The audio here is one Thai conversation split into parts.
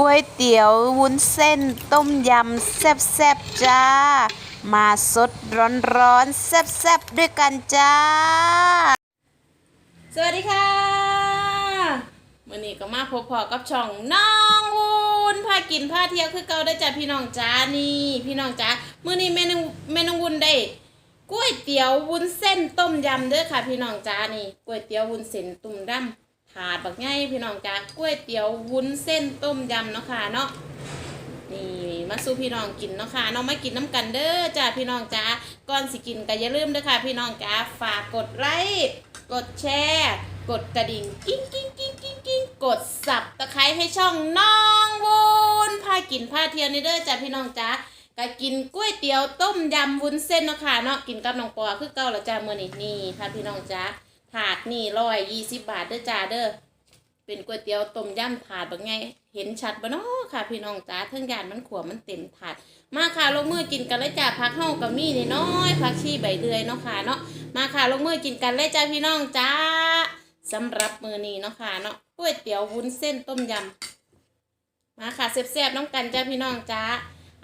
ก๋วยเตี๋ยววุ้นเส้นต้มยำแซ่บๆจ้า มาสดร้อนๆแซ่บๆด้วยกันจ้า สวัสดีค่ะมื่อนี้ก็มาพบพอกับช่องน้องวุ้นพากินพาเที่ยวคือเก่าได้จ้ะพี่น้องจ้านี่ พี่น้องจ้ามื่อนี้แม่นองแม่น้องวุ้นได้ก๋วยเตี๋ยววุ้นเส้นต้มยำเด้อค่ะ พี่น้องจ้านี่ก๋วยเตี๋ยววุ้นเส้นตุ่มดำ ถาดบักง่ายพี่น้องจ้าก๋วยเตี๋ยววุ้นเส้นต้มยำเนาะค่ะเนาะนี่มาสู้พี่น้องกินเนาะค่ะน้องมากินน้ำกันเด้อจ้าพี่น้องจ้าก่อนสิกินก็อย่าลืมเด้อค่ะ พี่น้องจ้าฝากกดไลค์กดแชร์ กดกระดิ่งกิ้งกิ้งกิ้งกิ้งกิ้งกดสับตะไคร้ให้ช่องน้องวุ้นพากินพาเที่ยวนี่เด้อจ้าพี่น้องจ้าก็กินก๋วยเตี๋ยวต้มยำวุ้นเส้นเนาะค่ะเนาะกินกับน้องปอคือเก่าแล้วจ้ามื้อนี้นี่ค่ะพี่น้องจ้า ถาดนี่ร้อยยี่สิบบาทเด้อจ้าเด้อเป็นก๋วยเตี๋ยวต้มยำถาดแบบไงเห็นชัดบ่เนาะค่ะ พี่น้องจ้าเทิงยานมันขวมันเต็มถาด มาค่ะลงมือกินกันเลยจ้าพักเฮากับมี่นี่น้อยพักชีใบเดือยเนาะค่ะเนาะมาค่ะลงมือกินกันเลยจ้าพี่น้องจ้าสำหรับมือนี้เนาะค่ะเนาะก๋วยเตี๋ยววุ้นเส้นต้มยำมาค่ะแซ่บๆน้องกันจ้าพี่น้องจ้า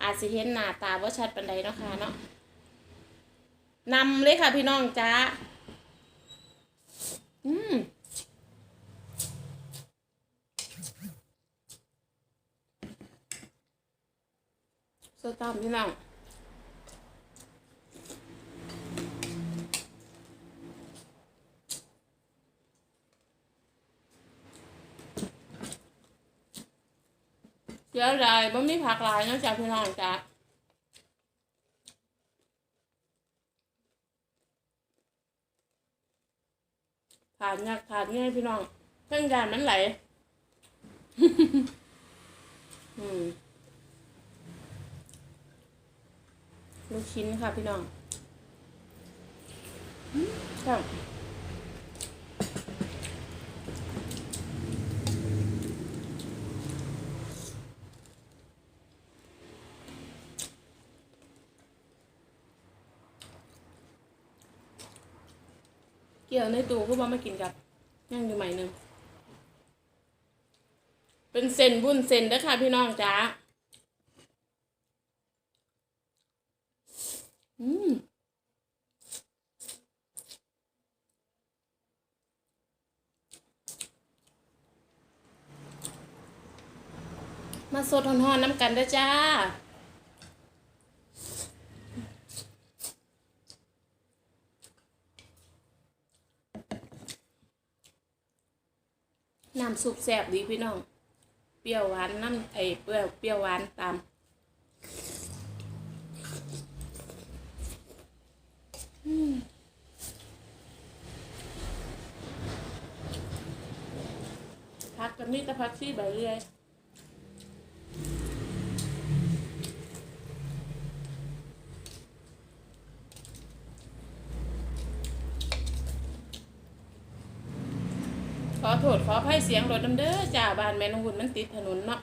อาจสิเห็นหน้าตาว่าชัดปันใดเนาะค่ะเนาะนำเลยค่ะพี่น้องจ้า อืมสตามพี่น้องเยอะเลยบ่มีผักหลายนอกจากพี่น้องจ้ะ ขาดยากขาดง่ายพี่น้องเครื่องยานมันไหลอืมลูกชิ้นค่ะพี่น้องครับ กี่ยวในตู้ก็บอกมากินกับย่างอยู่ใหม่หนึ่งเป็นเซนบุญเซนเด้ค่ะพี่น้องจ้าอืมมาสดหอนๆน้ำกันด้จ้า น้ำซุปแซ่บดีพี่น้อง เปรี้ยวหวานน้ำไอเปรี้ยวเปรี้ยวหวานตามพักกันนี่ตะพักที่ใบเรื่อย ขออภัยเสียงรถน้ำเด้อจ้าบ้านแม่นองหุ่นมันติดถนนเนาะ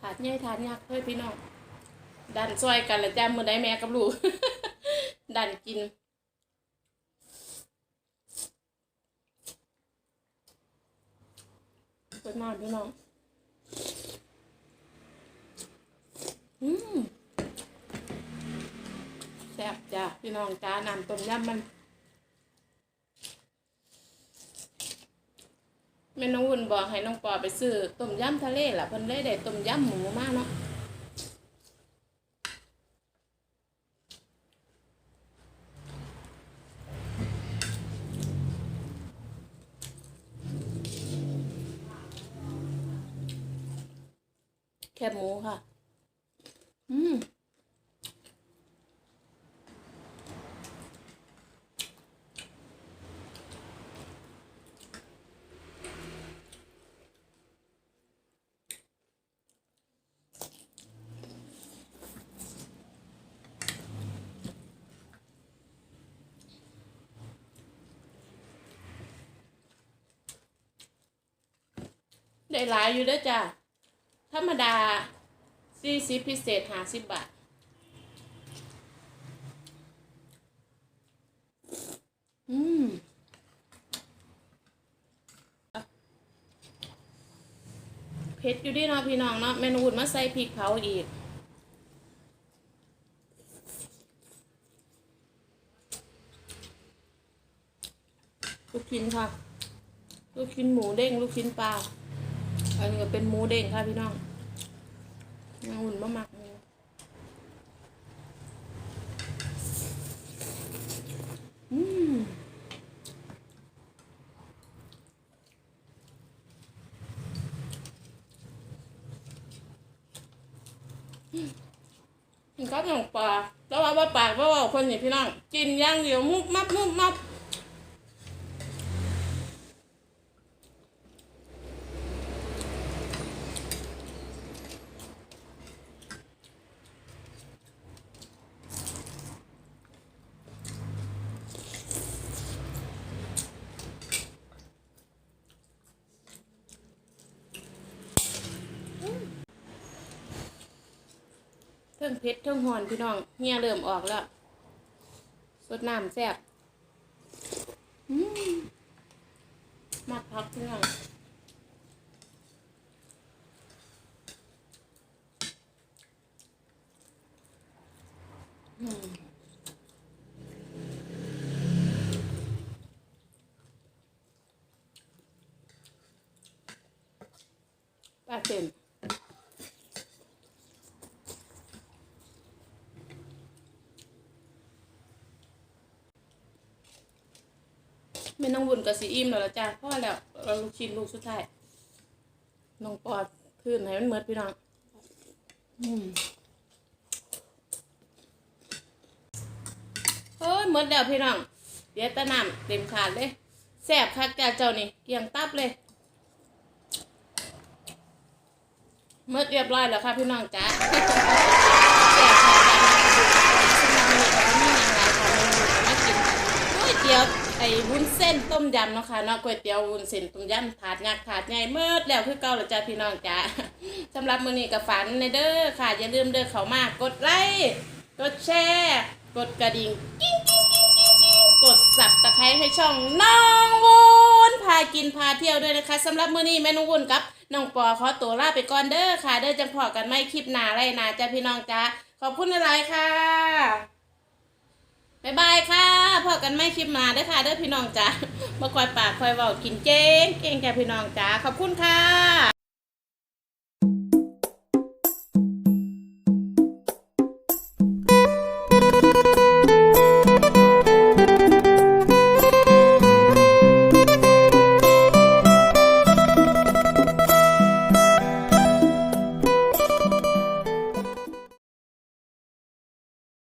ถาดใหญ่ถาดยักษ์เพื่อพี่น้องดันซอยกันละจ้ามือได้แม่กับลูก ดันกิน เปิ ดน้ำพี่น้อง อืมแซ่บจ้ะพี่น้องจ้าน้ำต้มยำมันแม่น้องวุ่นบอกให้น้องปอไปซื้อต้มยำทะเลล่ะเพิ่นเลยได้ต้มยำหมูมากเนาะ แคบหมูค่ะ อืมได้หลายอยู่เด้อจ้ะ ธรรมดาสี่สิบพิเศษห้าสิบบาท อืมเผ็ดอยู่ดีเนาะพี่น้องเนาะเมนูอุ่นมาใส่พริกเผาอีกลูกชิ้นค่ะ ลูกชิ้นหมูเด้ง ลูกชิ้นปลา อันนี้ก็เป็นหมูเด้งค่ะพี่น้องเมนูอุ่นมาหมักหมูอืมกินข้าวหนองปลาแล้วว่าว่าปากว่าว่าคนนี่พี่น้อง กินอย่างเดียวมุบมับมุบมับ เทิงเผ็ดเทิงหอนพี่น้องเฮียเริ่มออกแล้วสดน้ำแซ่บมมักพักพี่น้องปลาเต็ม ไม่ต้องวุ่นกับสีอิ่มแล้วล่ะจ้าเพราะว่าแล้วเราลูกชิ้นลูกสุดท้ายน้องปอดพื้นให้มันเหมือดพี่น้องอืมเฮ้ยเหมือดแล้วพี่น้องเดี๋ยวตะน้ำเต็มขาดเลยแซ่บคักจ้าเจ้านี่เกลี่ยงตับเลยเมื่อเรียบร้อยแล้วค่ะพี่น้องจ้า แซ่บค่ะจ้ามาดูก๋วยเตี๋ยว ไอ้วุ้นเส้นต้มยำเนาะค่ะเนาะก๋วยเตี๋ยววุ้นเส้นต้มยำถาดยักษ์ถาดใหญ่เมื่อแล้วคือเก่าแล้วจ้าพี่น้องจ้าสำหรับมื้อนี้ก็ฝันในเด้อค่ะ อย่าลืมเด้อเข้ามากดไลค์กดแชร์กดกระดิ่งกิ้งกิ้งกิ้งกิ้งกิ้งกดสับตะไคร้ให้ช่องน้องวุ้นพากินพาเที่ยวด้วยนะคะสำหรับมื้อนี้แม่น้องวุ้นกับน้องปอขอตัวลาไปก่อนเด้อค่ะ เด้อจังพอกันไม่คลิปหน้าไรนะจ้าพี่น้องจ้าขอบคุณอะไรค่ะ บายบายค่ะพอกันไม่คลิปมาเด้อค่ะเด้อพี่น้องจ้ามาคอยปากคอยเว้ากินเจ๊งเก่งแก่พี่น้องจ้าขอบคุณค่ะ